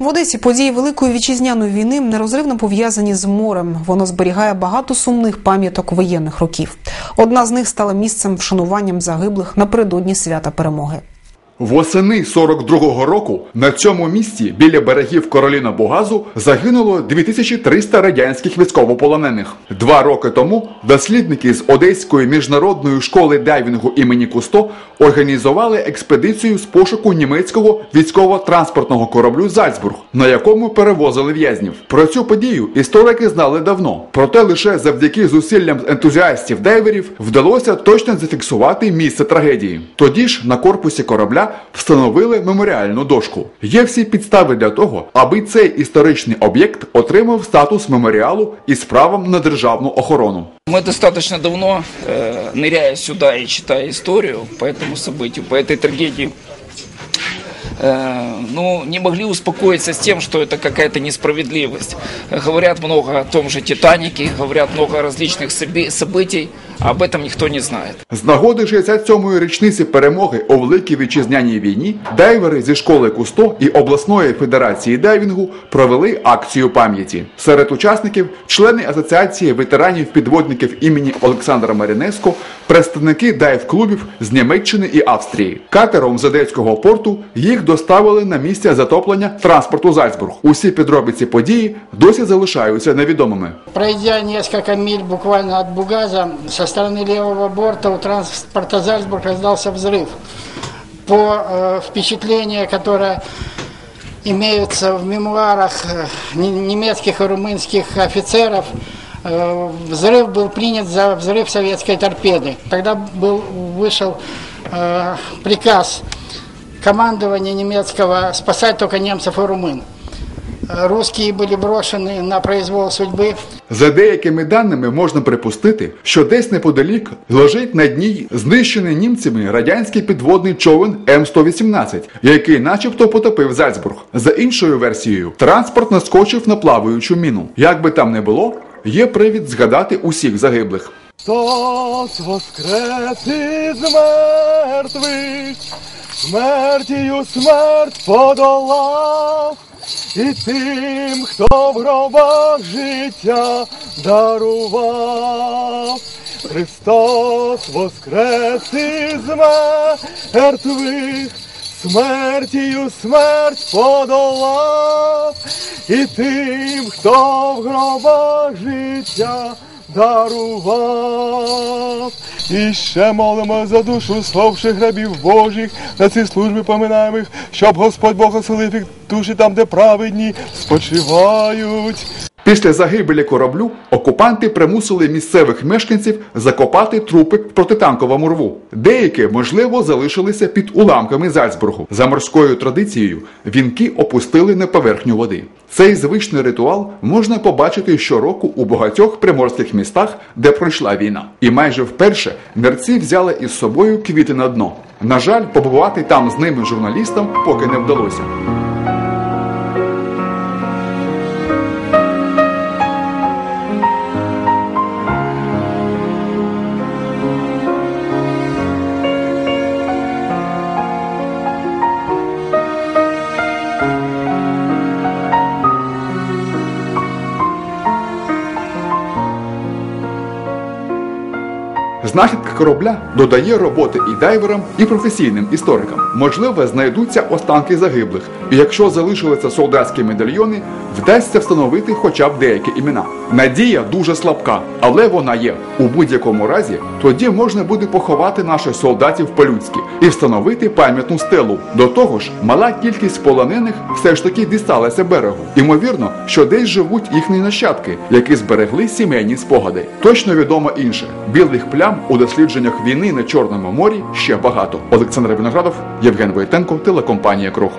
В Одесі події Великої вітчизняної війни нерозривно пов'язані з морем. Воно зберігає багато сумних пам'яток воєнних років. Одна з них стала місцем вшануванням загиблих напередодні свята перемоги. Восени 42-го року на цьому місці біля берегів Короліна Бугазу загинуло 2300 радянських військовополонених. Два роки тому дослідники з Одеської міжнародної школи дайвінгу імені Кусто організували експедицію з пошуку німецького військово-транспортного кораблю Зальцбург, на якому перевозили в'язнів. Про цю подію історики знали давно, проте лише завдяки зусиллям ентузіастів дайверів вдалося точно зафіксувати місце трагедії. Тоді ж на корпусі корабля встановили меморіальну дошку. Є всі підстави для того, аби цей історичний об'єкт отримав статус меморіалу із правом на державну охорону. Мы достаточно давно, э, ныряя сюда и читая историю по этому событию, по этой трагедии, э, ну, не могли успокоиться с тем, что это какая-то несправедливость. Говорят много о том же «Титанике», говорят много различных соби- событий, а об этом никто не знает. З нагоди 67-ї річниці перемоги у Великій вітчизняній війні дайвери зі школи Кусто і обласної федерації дайвінгу провели акцію пам'яті. Серед учасників члени асоціації ветеранів підводників імені Олександра Марінеско, представники дайв-клубів з Німеччини і Австрії. Катером з Одеського порту їх доставили на місце затоплення транспорту Зальцбург. Усі підробиці події досі залишаються невідомими. Пройдя несколько миль буквально от Бугаза, со стороны левого борта у транспорта Зальцбург раздался взрыв. По э, впечатлению, которое имеются в мемуарах э, не- немецких и румынских офицеров, э, взрыв был принят за взрыв советской торпеды. Тогда был, вышел э, приказ командования немецкого спасать только немцев и румын. Э, Русские были брошены на произвол судьбы. За деякими даними можна припустити, що десь неподалік лежить на дні знищений німцями радянський підводний човен М118, який начебто потопив Зальцбург. За іншою версією, транспорт наскочив на плаваючу міну. Як би там не було, є привід згадати усіх загиблих. Христос воскрес із мертвих, смертію смерть подолав, і тим, хто в гробах життя дарував. Христос воскрес із мертвих, смертію смерть подолав, і тим, хто в гробах життя дарував. І ще молимо за душу словших грабів Божих на ці служби поминаємих, щоб Господь Бог оселив їх душі там, де праведні спочивають. Після загибелі кораблю окупанти примусили місцевих мешканців закопати трупи в протитанковому рву. Деякі, можливо, залишилися під уламками Зальцбургу. За морською традицією вінки опустили на поверхню води. Цей звичний ритуал можна побачити щороку у багатьох приморських містах, де пройшла війна. І майже вперше мерці взяли із собою квіти на дно. На жаль, побувати там з ними журналістам поки не вдалося. Знахідка корабля додає роботи і дайверам, і професійним історикам. Можливо, знайдуться останки загиблих, і якщо залишилися солдатські медальйони, вдасться встановити хоча б деякі імена. Надія дуже слабка, але вона є. У будь-якому разі тоді можна буде поховати наших солдатів по-людськи і встановити пам'ятну стелу. До того ж, мала кількість полонених все ж таки дісталася берегу. Імовірно, що десь живуть їхні нащадки, які зберегли сімейні спогади. Точно відомо інше: білих плям у дослідженнях війни на Чорному морі ще багато. Олександр Виноградов, Євген Войтенко, телекомпанія Круг.